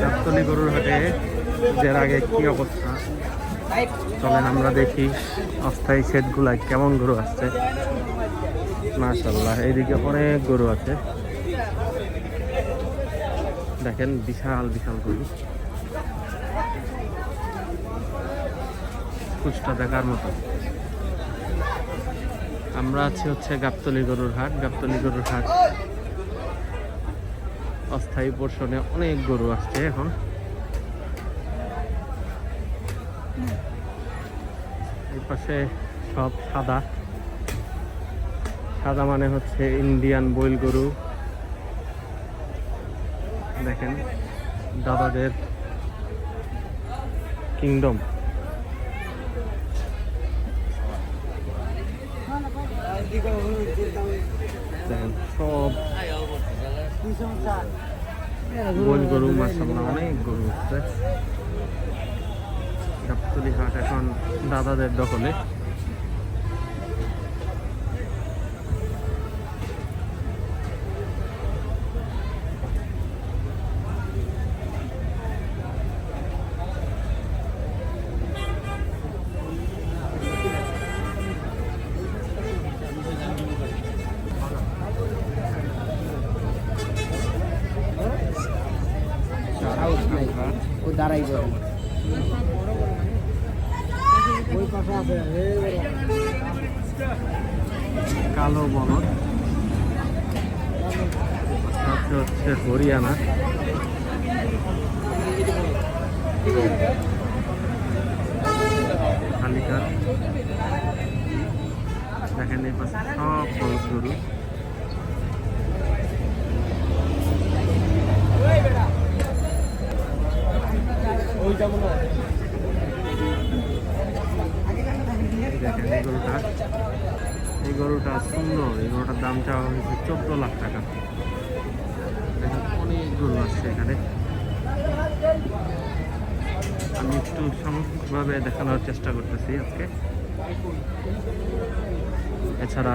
গাবতলি গরুর হাটে যে আগে কি অবস্থা? চলেন আমরা দেখি অস্থায়ী সেটগুলায় কেমন গরু আসছে। মাশাল্লাহ এইদিকে অনেক গরু আছে। দেখেন বিশাল বিশাল গরু। কুচটা দেখার মতো। আমরা আছি হচ্ছে গাবতলি গরুর হাট। গাবতলি গরুর হাট অস্থায়ী পোর্শনে অনেক গরু আসছে এখন। এই পাশে সব সাদা। সাদা মানে হচ্ছে ইন্ডিয়ান বইল গরু। দেখেন, দাদাদের কিংডম। সব গরু মাসাল্লাহ অনেক গরু গাবতলি হাট এখন দাদাদের দখলে। ও দাঁড়াই আছে কালো বলদ। হচ্ছে হরিয়ানা। কালিকার দেখেন এই পাশে সব গরু। দেখেন এই গরুটা এই গরুটা সুন্দর, এই গরুটার দাম চাওয়া হয়েছে চোদ্দ লাখ টাকা। দেখেন অনেক গরু আসছে এখানে। আমি একটু সামগ্রিকভাবে দেখানোর চেষ্টা করতেছি আজকে। এছাড়া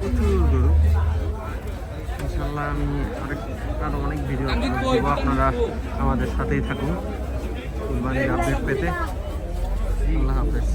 প্রচুর গরু ইনশাল্লাহ আমি আরেক আরও অনেক ভিডিও দেবো আপনারা আমাদের সাথেই থাকুন। কুরবানির আপডেট পেতে। আল্লাহ হাফেজ।